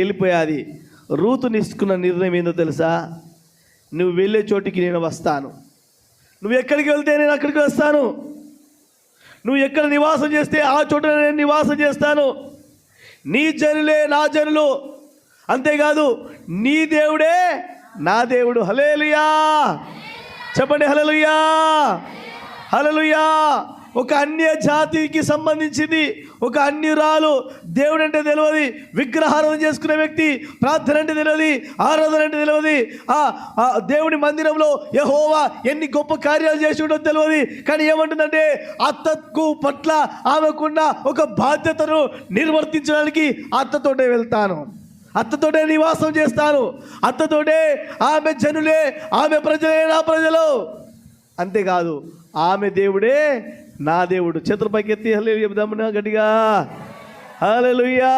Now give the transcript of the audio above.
వెళ్ళిపోయాది. Ruth నిసుకున్న నిర్ణయం ఏందో తెలుసా? నువ్వు వెళ్ళే చోటికి నేను వస్తాను. నువ్వు ఎక్కడికి వెళ్తే నేను అక్కడికి వస్తాను. నువ్వు ఎక్కడ నివాసం చేస్తే ఆ చోట నేను నివాసం చేస్తాను. నీ జనులే నా జనులు. అంతేకాదు నీ దేవుడే నా దేవుడు. హలేలుయా చెప్పండి హలలుయా హలలుయా ఒక అన్య జాతికి సంబంధించింది ఒక అన్యురాలు దేవుడు అంటే తెలియదు విగ్రహారాధన చేసుకునే వ్యక్తి ప్రార్థన అంటే తెలియదు ఆరాధన అంటే తెలియదు. ఆ దేవుడి మందిరంలో యహోవా ఎన్ని గొప్ప కార్యాలు చేసి ఉండో తెలియదు. కానీ ఏమంటుందంటే అత్తకు పట్ల ఆమెకున్న ఒక బాధ్యతను నిర్వర్తించడానికి అత్తతోటే వెళ్తాను. అత్తతోటే నివాసం చేస్తాను. అత్తతోటే ఆమె జనులే ఆమె ప్రజలే నా ప్రజలు. అంతేకాదు ఆమె దేవుడే నా దేవుడు. చేతుల పైకి ఎత్తి హలే చెబుదామునా గట్టిగా. హల్లెలూయా.